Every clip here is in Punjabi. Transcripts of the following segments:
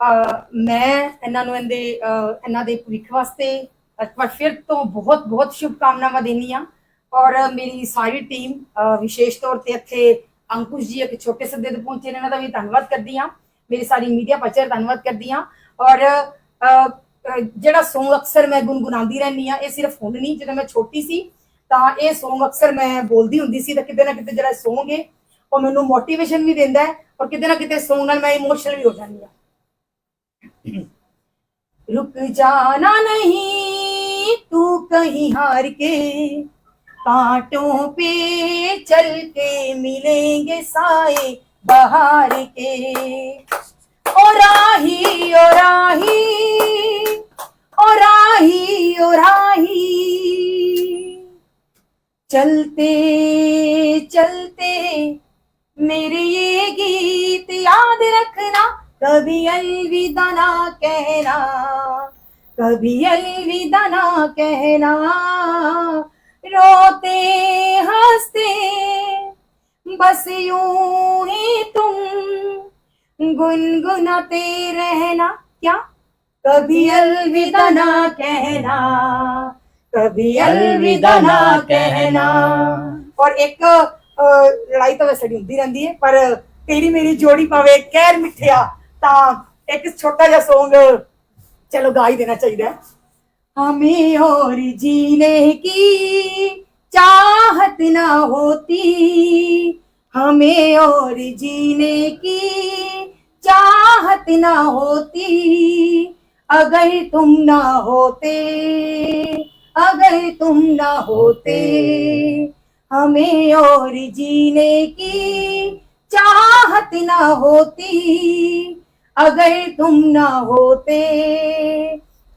ਮੈਂ ਇਹਨਾਂ ਨੂੰ ਇਹਦੇ ਇਹਨਾਂ ਦੇ ਭਵਿੱਖ ਵਾਸਤੇ ਇੱਕ ਵਾਰ ਫਿਰ ਤੋਂ ਬਹੁਤ ਬਹੁਤ ਸ਼ੁਭਕਾਮਨਾਵਾਂ ਦੇਣੀ ਆ ਔਰ ਮੇਰੀ ਸਾਰੀ ਟੀਮ ਵਿਸ਼ੇਸ਼ ਤੌਰ ਤੇ ਇੱਥੇ ਅੰਕੁਸ਼ ਜੀ, ਇੱਕ ਛੋਟੇ ਸੱਦੇ ਤੇ ਪਹੁੰਚੇ ਨੇ, ਇਹਨਾਂ ਦਾ ਵੀ ਧੰਨਵਾਦ ਕਰਦੀ ਆ ਮੇਰੀ ਸਾਰੀ ਮੀਡੀਆ ਪੱਚਰ ਧੰਨਵਾਦ ਕਰਦੀ ਆ ਔਰ ਜਿਹੜਾ ਸੌਂਗ ਅਕਸਰ ਮੈਂ ਗੁੰਗੁਣਾਉਂਦੀ ਰਹਿੰਦੀ ਆ ਇਹ ਸਿਰਫ ਹੁਣ ਨਹੀਂ, ਜਦੋਂ ਮੈਂ ਛੋਟੀ ਸੀ, ਤਾਂ ਇਹ ਸੌਂਗ ਅਕਸਰ ਮੈਂ ਬੋਲਦੀ ਹੁੰਦੀ ਸੀ, ਤਾਂ ਕਿਤੇ ਨਾ ਕਿਤੇ ਜਿਹੜਾ Song ਹੈ ਉਹ ਮੈਨੂੰ ਮੋਟੀਵੇਸ਼ਨ ਵੀ ਦਿੰਦਾ ਹੈ, ਔਰ ਕਿਤੇ ਨਾ ਕਿਤੇ ਸੌਂਗ ਨਾਲ ਮੈਂ ਇਮੋਸ਼ਨਲ ਵੀ ਹੋ ਜਾਂਦੀ ਆ रुक जाना नहीं तू कहीं हार के। कांटों पे चल के मिलेंगे साए बहार के। ओ राही ओ राही ओ राही ओ राही। चलते चलते कभी अलविदा ना कहना कभी अलविदा ना कहना रोते हंसते बस यूं ही तुम गुनगुनाते रहना क्या कभी अलविदा ना कहना कभी अलविदा ना कहना और एक ਅਹ, ਲੜਾਈ ਤਾਂ ਵੈਸੇ ਸਾਡੀ ਹੁੰਦੀ ਰਹਿੰਦੀ ਹੈ ਪਰ ਤੇਰੀ ਮੇਰੀ ਜੋੜੀ ਪਾਵੇ ਕਹਿਰ ਮਿੱਠਿਆ ਤਾਂ ਇੱਕ ਛੋਟਾ ਜਿਹਾ Song ਚਲੋ ਗਾ ਹੀ ਦੇਣਾ ਚਾਹੀਦਾ है हमें और जीने की चाहत ना होती हमें और जीने की चाहत ना होती अगर तुम ना होते अगर तुम ना होते हमें और जीने की चाहत ना होती अगर तुम ना होते,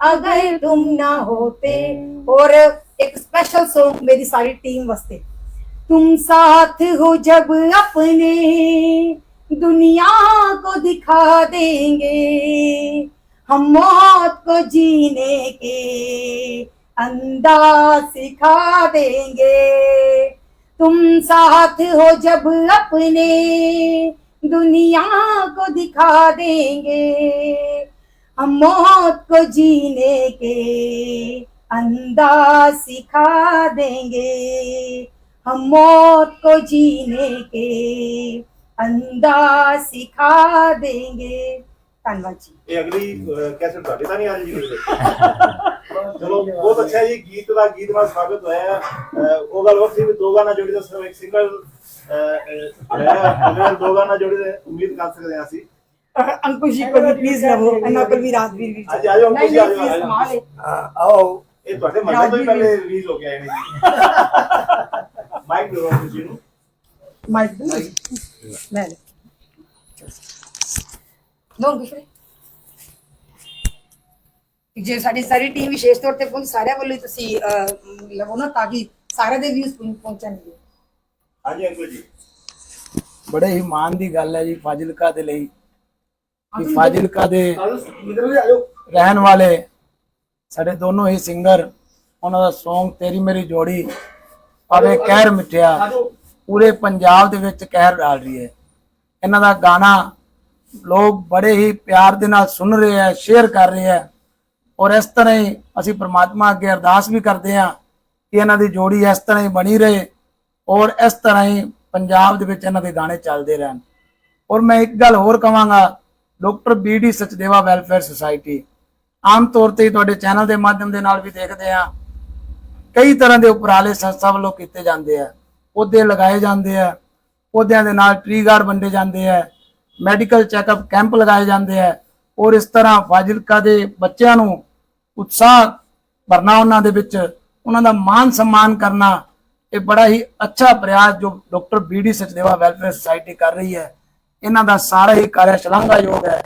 अगर तुम ना होते, और एक स्पेशल सॉन्ग मेरी सारी टीम वास्ते। तुम साथ हो जब अपने, दुनिया को दिखा देंगे, हम मौत को जीने के अंदाज सिखा देंगे। तुम साथ हो जब अपने दुनिया को दिखा देंगे, हम मौत को जीने के अंदाज सिखा देंगे। हम मौत को जीने के अंदाज सिखा देंगे। ਧੰਨਵਾਦ ਜੀ। ਇਹ ਅਗਲੀ ਕੈਸਟ ਤੁਹਾਡੇ ਤਾਂ ਨਹੀਂ ਆ ਰਹੀ ਜੀ ਚਲੋ ਬਹੁਤ ਅੱਛਾ ਜੀ ਗੀਤ ਦਾ ਗੀਤਵਾ ਸਾਬਤ ਹੋਇਆ। ਉਹ ਗੱਲ ਵਕਤੀ ਵੀ ਦੋ ਗਾਣਾ ਜੋੜੀ ਦਾ ਸਿਰਫ ਇੱਕ ਸਿੰਗਲ ਅ ਦੋ ਗਾਣਾ ਜੋੜੀ ਦੇ ਉਮੀਦ ਕਰ ਸਕਦੇ ਆ ਅਸੀਂ। ਅੰਕੁਸ਼ ਜੀ ਕੋਲ ਪਲੀਜ਼ ਲਵੋ ਇਹਨਾਂ ਕੋਲ ਵੀ ਰਾਜਵੀਰ ਵੀ ਅੱਜ ਆਜੋ ਅੰਕੁਸ਼ ਜੀ ਆਜੋ ਆਓ। ਇਹ ਤੁਹਾਡੇ ਮਨ ਤੋਂ ਹੀ ਪਹਿਲੇ ਰਿਲੀਜ਼ ਹੋ ਗਿਆ ਇਹਨੇ ਮਾਈਕ ਦੋ ਅੰਕੁਸ਼ ਜੀ ਨੂੰ। ਮਾਈਕ ਦੋ ਲੈ ਲੈ। अंकुश भाई ਜੇ ਸਾਡੀ ਸਾਰੀ ਟੀਮ ਵਿਸ਼ੇਸ਼ ਤੌਰ ਤੇ ਪਹੁੰਚ ਸਾਰਿਆਂ ਵੱਲੋਂ ਹੀ ਤੁਸੀਂ ਅਹ, ਲਵੋ ਨਾ ਤਾਂ ਕਿ ਸਾਰਿਆਂ ਦੇ ਵਿਊਜ਼ ਪਹੁੰਚਣਗੇ ਹਾਂਜੀ ਅੰਕਲ ਜੀ ਬੜੇ ਹੀ ਮਾਣ ਦੀ ਗੱਲ ਹੈ ਜੀ ਫਾਜ਼ਿਲਕਾ ਦੇ ਲਈ ਕਿ ਫਾਜ਼ਿਲਕਾ ਦੇ ਇਧਰ ਵੀ ਆ ਜਾਓ ਰਹਿਣ ਵਾਲੇ ਸਾਡੇ ਦੋਨੋਂ ਹੀ ਸਿੰਗਰ ਉਹਨਾਂ ਦਾ Song ਤੇਰੀ ਮੇਰੀ ਜੋੜੀ ਆਵੇ ਕਹਿਰ ਮਿੱਠਿਆ ਪੂਰੇ ਪੰਜਾਬ ਦੇ ਵਿੱਚ ਕਹਿਰ ਡਾਲ ਰਹੀ ਹੈ ਇਹਨਾਂ ਦਾ ਗਾਣਾ ਲੋਕ ਬੜੇ ਹੀ ਪਿਆਰ ਦੇ ਨਾਲ ਸੁਣ ਰਹੇ ਹੈ ਸ਼ੇਅਰ ਕਰ ਰਹੇ ਹੈ ਔਰ ਇਸ ਤਰ੍ਹਾਂ ਹੀ ਅਸੀਂ ਪ੍ਰਮਾਤਮਾ ਅੱਗੇ ਅਰਦਾਸ ਵੀ ਕਰਦੇ ਹਾਂ ਕਿ ਇਹਨਾਂ ਦੀ ਜੋੜੀ ਇਸ ਤਰ੍ਹਾਂ ਹੀ ਬਣੀ ਰਹੇ ਔਰ ਇਸ ਤਰ੍ਹਾਂ ਹੀ ਪੰਜਾਬ ਦੇ ਵਿੱਚ ਇਹਨਾਂ ਦੇ ਗਾਣੇ ਚੱਲਦੇ ਰਹਿਣ। ਔਰ ਮੈਂ ਇੱਕ ਗੱਲ ਹੋਰ ਕਵਾਂਗਾ, doctor BD Sachdeva welfare society. ਆਮ ਤੌਰ ਤੇ ਤੁਹਾਡੇ ਚੈਨਲ ਦੇ ਮਾਧਿਅਮ ਦੇ ਨਾਲ ਵੀ ਦੇਖਦੇ ਆ ਕਈ ਤਰ੍ਹਾਂ ਦੇ ਉਪਰਾਲੇ ਸੰਸਥਾ ਵੱਲੋਂ ਕੀਤੇ ਜਾਂਦੇ ਆ। ਪੌਦੇ ਲਗਾਏ ਜਾਂਦੇ ਆ, ਪੌਦਿਆਂ ਦੇ ਨਾਲ ਟਰੀ ਗਾਰਡ ਵੰਡੇ ਜਾਂਦੇ ਆ। ਮੈਡੀਕਲ ਚੈੱਕਅਪ ਕੈਂਪ ਲਗਾਏ ਜਾਂਦੇ ਆ ਔਰ ਇਸ ਤਰ੍ਹਾਂ ਫਾਜ਼ਿਲਕਾ ਦੇ ਬੱਚਿਆਂ ਨੂੰ ਉਤਸ਼ਾਹ ਭਰਨਾ ਉਹਨਾਂ ਦੇ ਵਿੱਚ, ਉਹਨਾਂ ਦਾ ਮਾਨ ਸਨਮਾਨ ਕਰਨਾ, ਇਹ ਬੜਾ ਹੀ ਅੱਛਾ ਪ੍ਰਯਾਸ ਜੋ doctor BD Sachdeva welfare society ਕਰ ਰਹੀ ਹੈ। ਇਹਨਾਂ ਦਾ ਸਾਰਾ ਹੀ ਕਾਰਜ ਸ਼ਲਾਘਾਯੋਗ ਹੈ।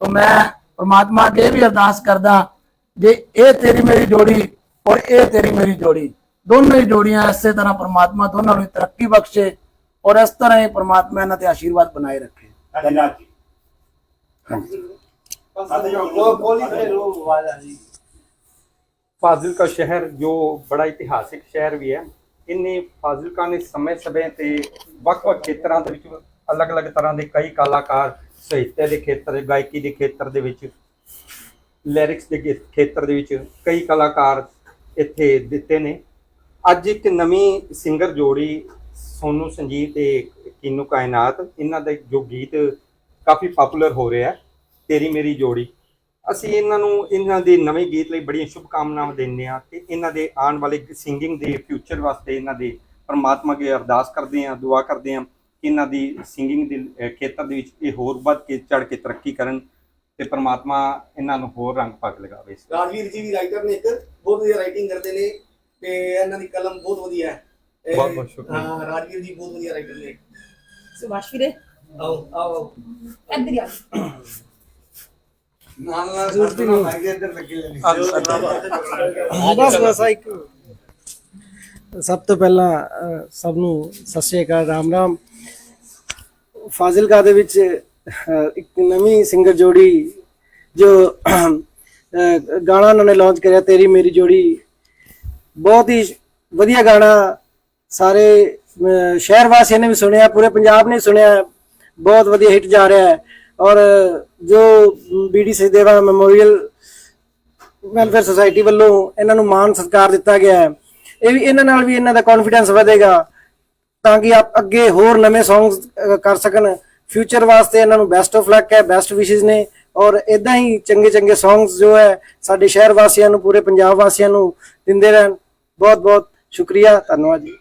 ਤੋਂ ਮੈਂ ਪ੍ਰਮਾਤਮਾ ਅੱਗੇ ਇਹ ਵੀ ਅਰਦਾਸ ਕਰਦਾ ਜੇ ਇਹ ਤੇਰੀ ਮੇਰੀ ਜੋੜੀ ਔਰ ਇਹ ਤੇਰੀ ਮੇਰੀ ਜੋੜੀ, ਦੋਨੋਂ ਹੀ ਜੋੜੀਆਂ ਇਸੇ ਤਰ੍ਹਾਂ ਪ੍ਰਮਾਤਮਾ ਦੋਨਾਂ ਨੂੰ ਤਰੱਕੀ ਬਖਸ਼ੇ ਔਰ ਇਸ ਤਰ੍ਹਾਂ ਹੀ ਪ੍ਰਮਾਤਮਾ ਇਹਨਾਂ ਤੇ ਆਸ਼ੀਰਵਾਦ ਬਣਾਏ ਰੱਖੇ। ਧੰਨਵਾਦ ਜੀ ਆਦੇ ਜੋ ਬੋਲੀ ਤੇ ਲੋ ਫਾਜ਼ਿਲਕਾ ਸ਼ਹਿਰ ਜੋ ਬੜਾ ਇਤਿਹਾਸਿਕ ਸ਼ਹਿਰ ਵੀ ਹੈ ਇੰਨੇ ਫਾਜ਼ਿਲਕਾ ਨੇ ਸਮੇਂ ਸਮੇਂ ਤੇ ਵੱਖ-ਵੱਖ ਖੇਤਰਾਂ ਦੇ ਵਿੱਚ ਅਲੱਗ-ਅਲੱਗ ਤਰ੍ਹਾਂ ਦੇ ਕਈ ਕਲਾਕਾਰ ਸਾਹਿਤਿਆ ਦੇ ਖੇਤਰ ਗਾਇਕੀ ਦੇ ਖੇਤਰ ਦੇ ਵਿੱਚ ਲਿਰਿਕਸ ਦੇ ਖੇਤਰ ਦੇ ਵਿੱਚ ਕਈ ਕਲਾਕਾਰ ਇੱਥੇ ਦਿੱਤੇ ਨੇ। ਅੱਜ ਇੱਕ ਨਵੀਂ ਸਿੰਗਰ ਜੋੜੀ ਸੋਨੂ ਸੰਜੀਤ ਤੇ ਕੀਨੂ ਕਾਇਨਾਤ, ਇਹਨਾਂ ਦੇ ਜੋ ਗੀਤ ਕਾਫੀ ਪਪੂਲਰ ਹੋ ਰਿਹਾ ਤੇਰੀ ਮੇਰੀ ਜੋੜੀ। ਅਸੀਂ ਇਹਨਾਂ ਨੂੰ, ਇਹਨਾਂ ਦੇ ਨਵੇਂ ਗੀਤ ਲਈ ਬੜੀਆਂ ਸ਼ੁਭ ਕਾਮਨਾਵਾਂ ਦਿੰਦੇ ਹਾਂ ਤੇ ਇਹਨਾਂ ਦੇ ਆਉਣ ਵਾਲੇ ਸਿੰਗਿੰਗ ਦੇ ਫਿਊਚਰ ਵਾਸਤੇ ਇਹਨਾਂ ਦੇ ਪਰਮਾਤਮਾ ਅੱਗੇ ਅਰਦਾਸ ਕਰਦੇ ਹਾਂ, ਦੁਆ ਕਰਦੇ ਹਾਂ ਕਿ ਇਹਨਾਂ ਦੀ ਸਿੰਗਿੰਗ ਦੇ ਖੇਤਰ ਦੇ ਵਿੱਚ ਇਹ ਹੋਰ ਵੱਧ ਕੇ ਚੜ ਕੇ ਤਰੱਕੀ ਕਰਨ ਤੇ ਪਰਮਾਤਮਾ ਇਹਨਾਂ ਨੂੰ ਹੋਰ ਰੰਗ ਪੱਗ ਲਗਾਵੇ ਰਾਜਵੀਰ ਜੀ ਵੀ ਰਾਈਟਰ ਨੇ ਇੱਕ, ਬਹੁਤ ਵਧੀਆ ਰਾਈਟਿੰਗ ਕਰਦੇ ਨੇ ਤੇ ਇਹਨਾਂ ਦੀ ਕਲਮ ਬਹੁਤ ਵਧੀਆ ਹੈ। ਬਹੁਤ ਬਹੁਤ ਸ਼ੁਕਰੀਆ। ਹਾਂ ਰਾਜਵੀਰ ਜੀ ਬਹੁਤ ਵਧੀਆ ਰਾਈਟਰ ਨੇ। ਸੁਭਾਸ਼ ਵੀਰੇ? ਆਓ ਆਓ ਇੱਧਰ ਹੀ ਆ। ਨਾਲ ਨਾਲ ਜ਼ਰੂਰਤ ਨਹੀਂ ਲੱਗੇ ਇੱਧਰ ਲੱਗੇ ਲੈਣੇ ਬਸ ਬਸ ਆਹ ਇੱਕ ਸਭ ਤੋਂ ਪਹਿਲਾਂ ਸਭ ਨੂੰ ਸਤਿ ਸ਼੍ਰੀ ਅਕਾਲ ਰਾਮ ਰਾਮ। ਫਾਜ਼ਿਲਕਾ ਦੇ ਵਿੱਚ ਇੱਕ ਨਵੀਂ ਸਿੰਗਰ ਜੋੜੀ ਜੋ ਗਾਣਾ ਉਹਨਾਂ ਨੇ ਲਾਂਚ ਕਰਿਆ ਤੇਰੀ ਮੇਰੀ ਜੋੜੀ। ਬਹੁਤ ਹੀ ਵਧੀਆ ਗਾਣਾ ਸਾਰੇ ਸ਼ਹਿਰ ਵਾਸੀਆਂ ਨੇ ਵੀ ਸੁਣਿਆ, ਪੂਰੇ ਪੰਜਾਬ ਨੇ ਸੁਣਿਆ, ਬਹੁਤ ਵਧੀਆ ਹਿੱਟ ਜਾ ਰਿਹਾ ਹੈ। ਔਰ ਜੋ BD Sachdeva memorial welfare society ਵੱਲੋਂ ਇਹਨਾਂ ਨੂੰ ਮਾਨ ਸਤਿਕਾਰ ਦਿੱਤਾ ਗਿਆ ਹੈ, ਇਹ ਵੀ ਇਹਨਾਂ ਨਾਲ ਵੀ ਇਹਨਾਂ ਦਾ ਕੌਨਫੀਡੈਂਸ ਵਧੇਗਾ ਤਾਂ ਕਿ ਆਪ ਅੱਗੇ ਹੋਰ ਨਵੇਂ ਸੌਂਗਸ ਕਰ ਸਕਣ। ਫਿਊਚਰ ਵਾਸਤੇ ਇਹਨਾਂ ਨੂੰ ਬੈਸਟ ਆਫ ਲੱਕ ਹੈ ਬੈਸਟ ਵਿਸ਼ੇਸ ਨੇ। ਔਰ ਇਦਾਂ ਹੀ ਚੰਗੇ ਚੰਗੇ ਸੌਂਗਸ ਜੋ ਹੈ, ਸਾਡੇ ਸ਼ਹਿਰ ਵਾਸੀਆਂ ਨੂੰ, ਪੂਰੇ ਪੰਜਾਬ ਵਾਸੀਆਂ ਨੂੰ ਦਿੰਦੇ ਰਹਿਣ। ਬਹੁਤ ਬਹੁਤ ਸ਼ੁਕਰੀਆ, ਧੰਨਵਾਦ ਜੀ।